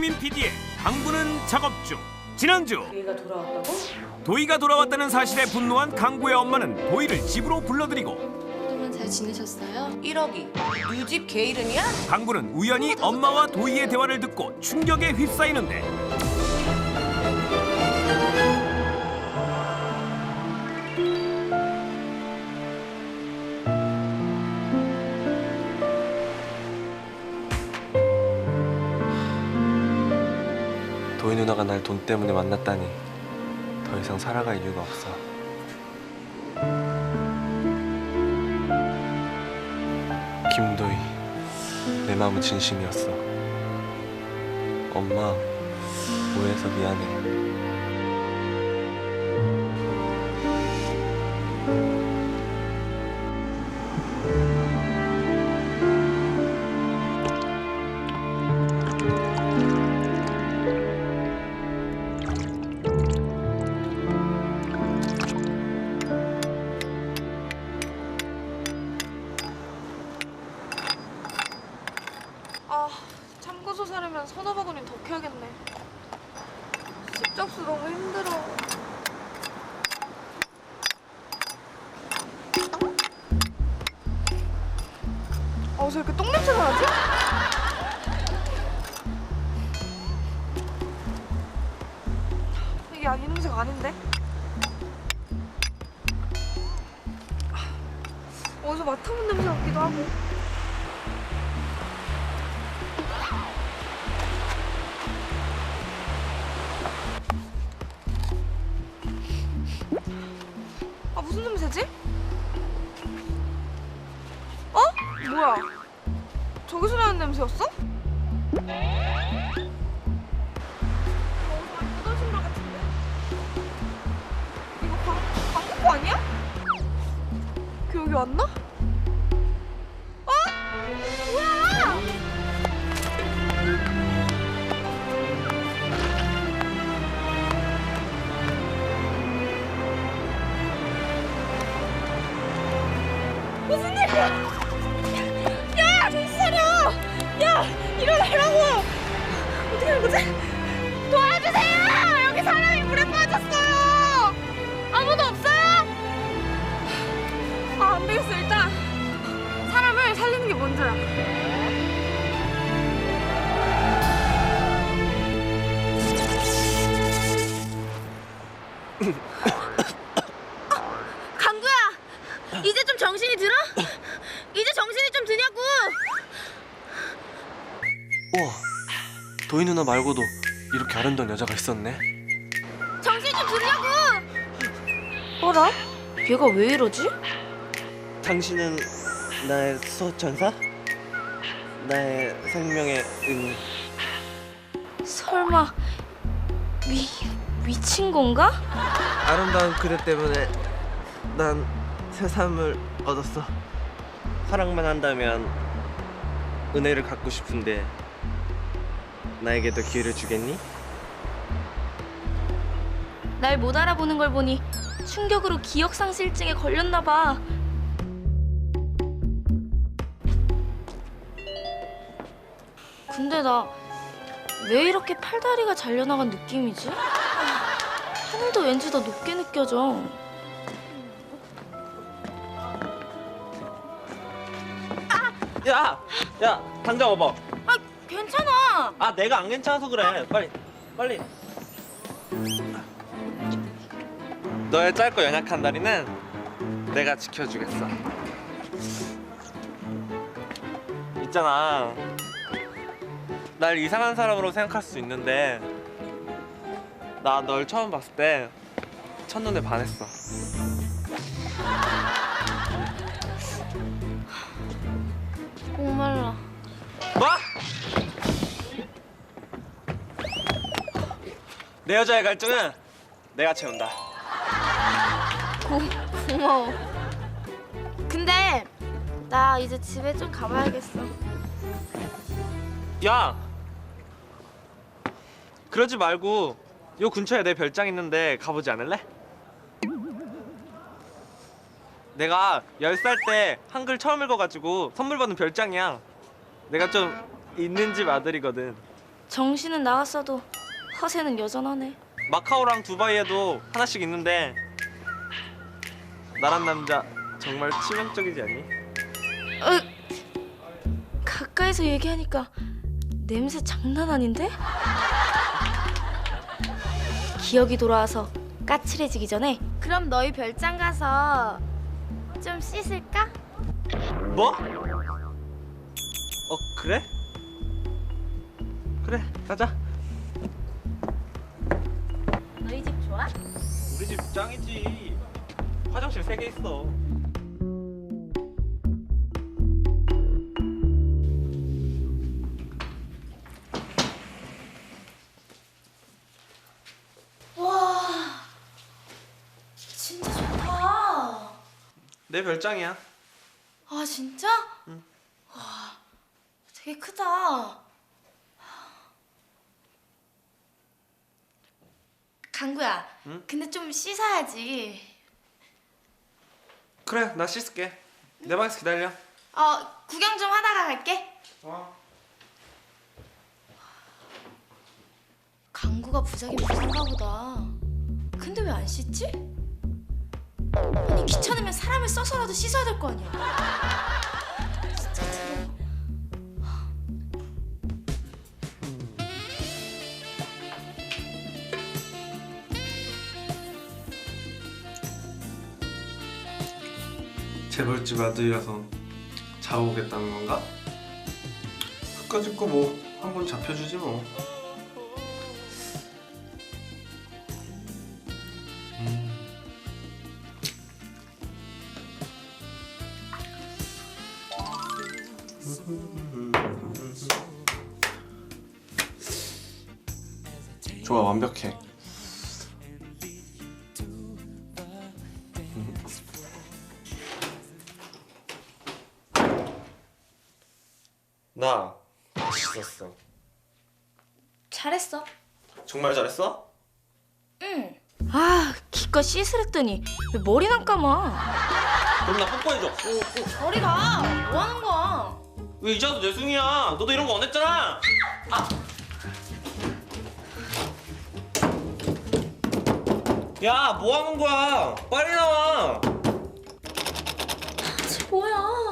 박경민 PD의 강구는 작업 중. 지난주 얘가 돌아왔다고? 도희가 돌아왔다는 사실에 분노한 강구의 엄마는 도희를 집으로 불러들이고 그동안 잘 지내셨어요? 1억이 유집 개 이름이야? 강구는 우연히 엄마와 도희의 대화를 듣고 충격에 휩싸이는데 도희 누나가 날 돈 때문에 만났다니 더 이상 살아갈 이유가 없어. 김도희, 내 마음은 진심이었어. 엄마, 오해해서 미안해. 사려면 서너 바구니 더 캐야겠네. 집접수 너무 힘들어. 아, 어서 이렇게 똥냄새가 나지? 이게 아, 이 냄새가 아닌데? 어디서 맡아본 냄새 같기도 하고. 냄새지? 어? 뭐야? 저기서 나는 냄새였어? 이거 광, 광고 아니야? 그 여기 왔나? 거지? 도와주세요! 여기 사람이 물에 빠졌어요! 아무도 없어요? 아, 안 되겠어. 일단 사람을 살리는 게 먼저야. 이제 좀 정신이 들어? 이제 정신이 좀 드냐고! 우와, 도희 누나 말고도 이렇게 아름다운 여자가 있었네. 정신이 좀 드냐고! 어라? 얘가 왜 이러지? 당신은 나의 수호천사? 나의 생명의 의미 설마 미 미친 건가? 아름다운 그대 때문에 난 새삼을 얻었어 사랑만 한다면 은혜를 갖고 싶은데 나에게도 기회를 주겠니? 날 못 알아보는 걸 보니 충격으로 기억상실증에 걸렸나 봐. 근데 나 왜 이렇게 팔다리가 잘려나간 느낌이지? 아, 하늘도 왠지 더 높게 느껴져. 야! 야! 당장 와봐 아, 괜찮아. 아 내가 안 괜찮아서 그래 빨리 빨리 너의 짧고 연약한 다리는 내가 지켜주겠어 있잖아 날 이상한 사람으로 생각할 수 있는데 나 널 처음 봤을 때 첫눈에 반했어 목말라. 뭐? 내 여자의 갈증은 내가 채운다 고마워. 근데 나 이제 집에 좀 가봐야겠어. 야! 그러지 말고 요 근처에 내 별장 있는데 가보지 않을래? 내가 10살 때 한글 처음 읽어가지고 선물 받은 별장이야 내가 좀 있는 집 아들이거든 정신은 나갔어도 허세는 여전하네. 마카오랑 두바이에도 하나씩 있는데 나란 남자 정말 치명적이지 않니? 가까이서 얘기하니까 냄새 장난 아닌데? 기억이 돌아와서 까칠해지기 전에 그럼 너희 별장 가서 좀 씻을까? 뭐? 어 그래? 그래 가자 좋아? 우리 집 짱이지 화장실 세 개 있어 진짜 좋다. 내 별장이야 아 진짜? 와, 되게 크다. 강구야, 응? 근데 좀 씻어야지. 그래 나 씻을게 내 방에서 기다려 어, 구경 좀 하다가 갈게. 어. 강구가 부작이 무서운가 보다. 근데 왜 안 씻지? 아니 귀찮으면 사람을 써서라도 씻어야 될 거 아니야. 재벌집 아들이라서 자고 오겠다는 건가? 끝까지 거뭐 한번 잡혀주지 뭐. 좋아 완벽해. 나 맛있었어. 잘했어. 정말 잘했어? 응. 아, 기껏 씻으랬더니 왜 머리나 감아? 그럼 나 뽀뽀해줘 저리 가. 뭐 하는 거야? 왜 이자도 내숭이야 너도 이런 거 원했잖아 아. 야, 뭐 하는 거야? 빨리 나와. 뭐야?